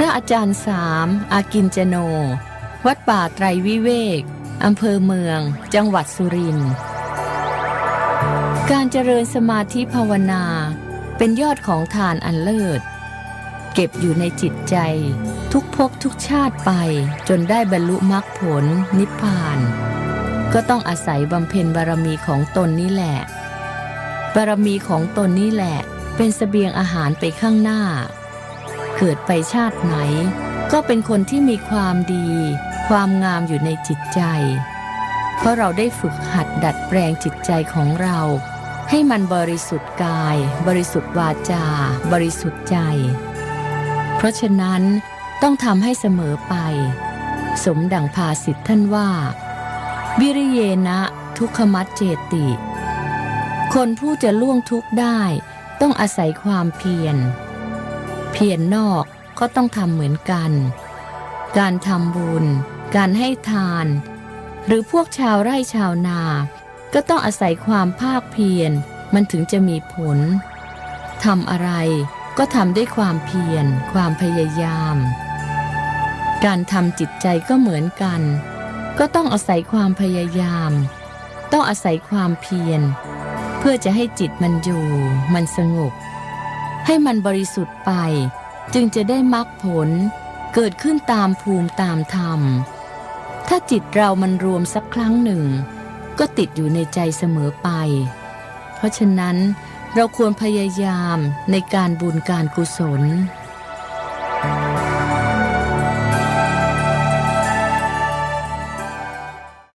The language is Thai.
ระอาจารย์สามอากินเจโน วัดป่าไตรวิเวก อำเภอเมือง จังหวัดสุรินทร์ การเจริญสมาธิภาวนา เป็นยอดของทานอันเลิศ เก็บอยู่ในจิตใจ ทุกภพทุกชาติไปจนได้บรรลุมรรคผลนิพพาน ก็ต้องอาศัยบำเพ็ญบารมีของตนนี่แหละ บารมีของตนนี่แหละ เป็นเสบียงอาหารไปข้างหน้า เกิดไปชาติไหน ก็เป็นคนที่มีความดี ความงามอยู่ในจิตใจ เพราะเราได้ฝึกหัดดัดแปลงจิตใจของเรา ให้มันบริสุทธิ์กาย บริสุทธิ์วาจา บริสุทธิ์ใจ เพราะฉะนั้นต้องทำให้เสมอไป สมดังภาสิทธท่านว่า วิริเยนะ ทุกขมัดเจติ คนผู้จะล่วงทุกข์ได้ ต้องอาศัยความเพียร เพียรนอกก็ต้องทำเหมือนกัน การทำบุญ การให้ทาน หรือพวกชาวไร่ชาวนา ก็ต้องอาศัยความภาคเพียรมันถึงจะมีผลทำอะไรก็ทำด้วยความเพียร ความพยายาม การทำจิตใจก็เหมือนกัน ก็ต้องอาศัยความพยายาม ต้องอาศัยความเพียร เพื่อจะให้จิตมันอยู่ มันสงบ ให้มันบริสุทธิ์ไป จึงจะได้มรรคผล เกิดขึ้นตามภูมิตามธรรม ถ้าจิตเรามันรวมสักครั้งหนึ่ง ก็ติดอยู่ในใจเสมอไป เพราะฉะนั้นเราควรพยายามในการบุญการกุศล